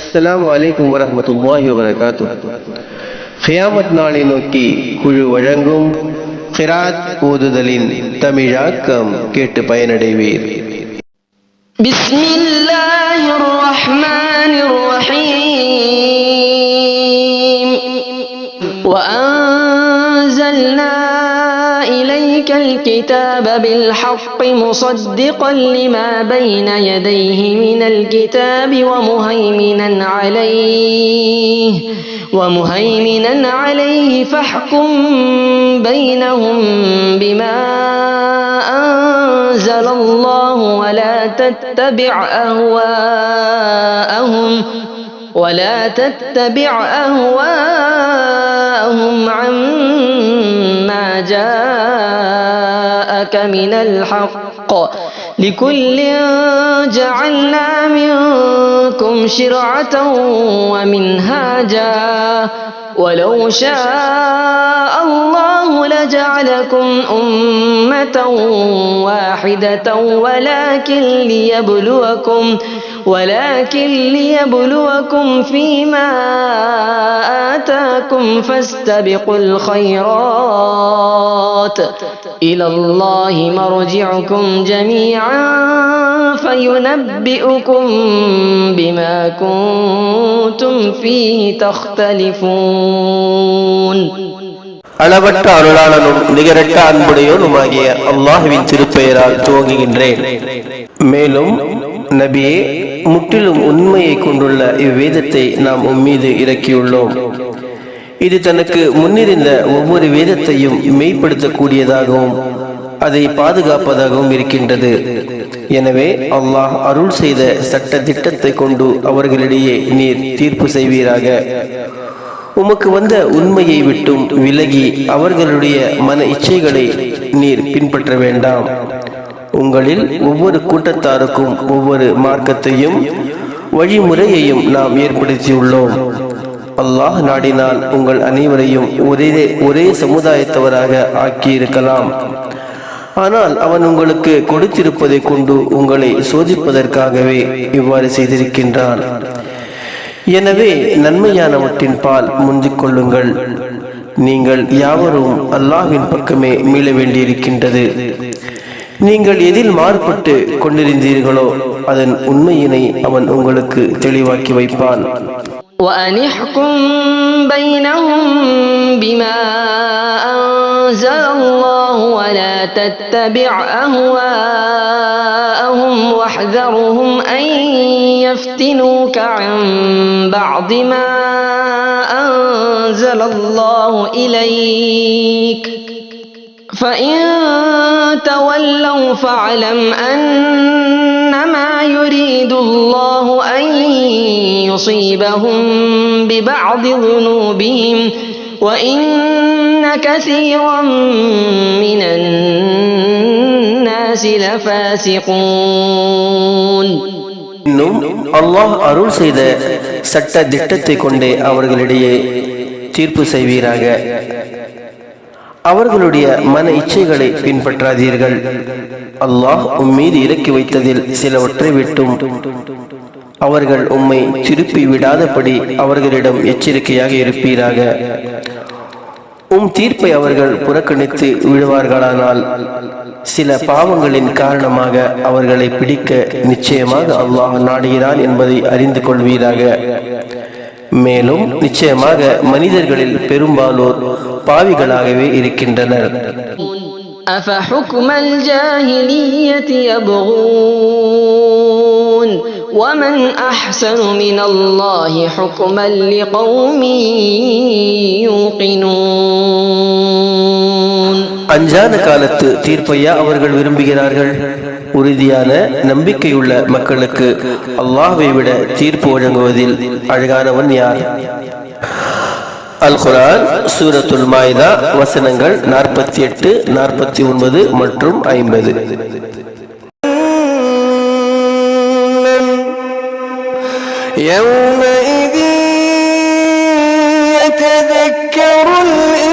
அஸ்ஸலாமு அலைக்கும் வரஹ்மத்துல்லாஹி வபரகாத்துஹு கியாமத் நாளை நோக்கி குழு வழங்கும் கிராத் ஓதுதலின் தமிழாக்கம் கேட்டு பயனடைவீர் بسم الله الرحمن الرحيم. وأنزلنا إليك الكتاب بالحق مصدقا لما بين يديه من الكتاب ومهيمنا عليه ومهيمنا عليه فاحكم بينهم بما أنزل الله. ولا تتبع أهواءهم ولا تتبع أهواءهم عما جاءك من الحق لكل جعلنا منكم شرعة ومنهاجا ولو شاء الله لجعلكم أمة واحدة ولكن ليبلوكم ولكن ليبلوكم فيما آتاكم فاستبقوا الخيرات. إلى الله مرجعكم جميعا فينبئكم بما كنتم فيه تختلفون அளவற்ற அருளாளனும் நிகரற்ற அன்புடையோனுமாகிய அல்லாஹுவின் திருப்பெயரால் துவங்குகின்றேன் மேலும் நபியே முற்றிலும் உண்மையை கொண்டுள்ள இவ்வேதத்தை நாம் உம்மீது இறக்கியுள்ளோம் இது தனக்கு முன்னிருந்த ஒவ்வொரு வேதத்தையும் மெய்ப்படுத்தக்கூடியதாகவும் அதை பாதுகாப்பதாகவும் இருக்கின்றது எனவே அல்லாஹ் அருள் செய்த சட்ட திட்டத்தை கொண்டு அவர்களிடையே நீர் தீர்ப்பு செய்வீராக. உமக்கு வந்த உண்மையை விட்டும் விலகி அவர்களுடைய மன இச்சைகளை நீர் பின்பற்ற வேண்டாம். உங்களில் ஒவ்வொரு கூட்டத்தாருக்கும் ஒவ்வொரு மார்க்கத்தையும் வழிமுறையையும் நாம் ஏற்படுத்தியுள்ளோம். அல்லாஹ் நாடினால் உங்கள் அனைவரையும் ஒரே ஒரே சமுதாயத்தவராக ஆக்கியிருக்கலாம். ஆனால் அவன் உங்களுக்கு கொடுத்திருப்பதை கொண்டு உங்களை சோதிப்பதற்காகவே இவ்வாறு செய்திருக்கின்றான் எனவே நன்மையானவற்றின் பால் முந்திக் கொள்ளுங்கள் நீங்கள் யாவரும் அல்லாஹ்வின் பக்கமே மீள வேண்டியிருக்கின்றது நீங்கள் எதில் மாறுபட்டு கொண்டிருந்தீர்களோ அதன் உண்மையினை அவன் உங்களுக்கு தெளிவாக்கி வைப்பான் وأن احكم بينهم بما أنزل الله ولا تتبع أهواءهم واحذرهم أن يفتنوك عن بعض ما أنزل الله إليك. فإن تولوا فاعلم أنما يريد الله أن يصيبهم ببعض ذنوبهم. وإن كثيرا من الناس لفاسقون இன்னும் அல்லாஹ் அருள் செய்த சட்ட திட்டத்தை கொண்டே அவர்களிடையே தீர்ப்பு செய்வீராக அவர்களுடைய மன இச்சைகளை பின்பற்றாதீர்கள் அல்லாஹ் உம்மீது இறக்கி வைத்ததில் சிலவற்றை விட்டும் அவர்கள் உம்மை திருப்பி விடாதபடி அவர்களிடம் எச்சரிக்கையாக இருப்பீராக உம் தீர்ப்பை அவர்கள் புறக்கணித்து விடுவார்களானால் சில பாவங்களின் காரணமாக அவர்களை பிடிக்க நிச்சயமாக அல்லாஹ் நாடுகிறான் என்பதை அறிந்து கொள்வீராக மேலும் நிச்சயமாக மனிதர்களில் பெரும்பாலோர் பாவிகளாகவே இருக்கின்றனர் أفحكم الجاهلية يبغون ومن أحسن من الله حكما لقوم يوقنون அஞ்சான காலத்து தீர்ப்பையா அவர்கள் விரும்புகிறார்கள் உறுதியான நம்பிக்கையுள்ள மக்களுக்கு அல்லாஹ்வை விட தீர்ப்பு வழங்குவதில் அழகானவன் யார் அல் குரான் சூரத்துல் மாய்தா வசனங்கள் நாற்பத்தி எட்டு நாற்பத்தி ஒன்பது மற்றும் ஐம்பது يومئذ يتذكر الإنسان